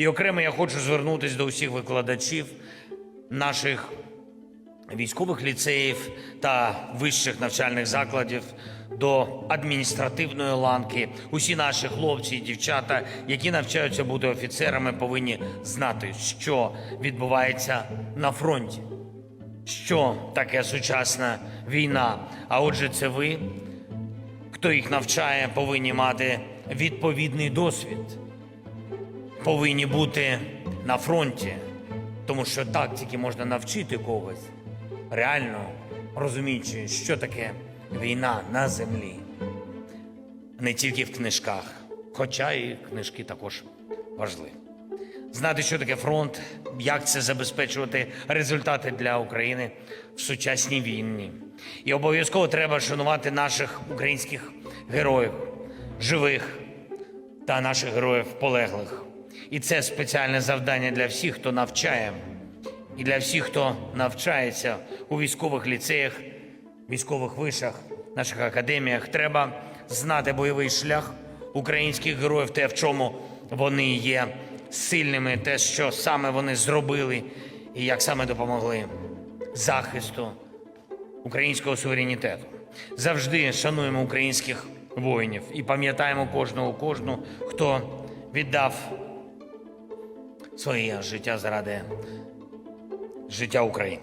І окремо я хочу звернутися до усіх викладачів наших військових ліцеїв та вищих навчальних закладів до адміністративної ланки. Усі наші хлопці і дівчата, які навчаються бути офіцерами, повинні знати, що відбувається на фронті, що таке сучасна війна. А отже, це ви, хто їх навчає, повинні мати відповідний досвід, повинні бути на фронті, тому що так тільки можна навчити когось, реально розуміючи, що таке війна на землі, не тільки в книжках, хоча і книжки також важливі. Знати, що таке фронт, як це забезпечувати результати для України в сучасній війні. І обов'язково треба шанувати наших українських героїв, живих та наших героїв полеглих. І це спеціальне завдання для всіх, хто навчає, і для всіх, хто навчається у військових ліцеях, військових вишах, наших академіях. Треба знати бойовий шлях українських героїв, те, в чому вони є сильними, те, що саме вони зробили, і як саме допомогли захисту українського суверенітету. Завжди шануємо українських воїнів і пам'ятаємо кожного кожну, хто віддав своє життя заради життя України.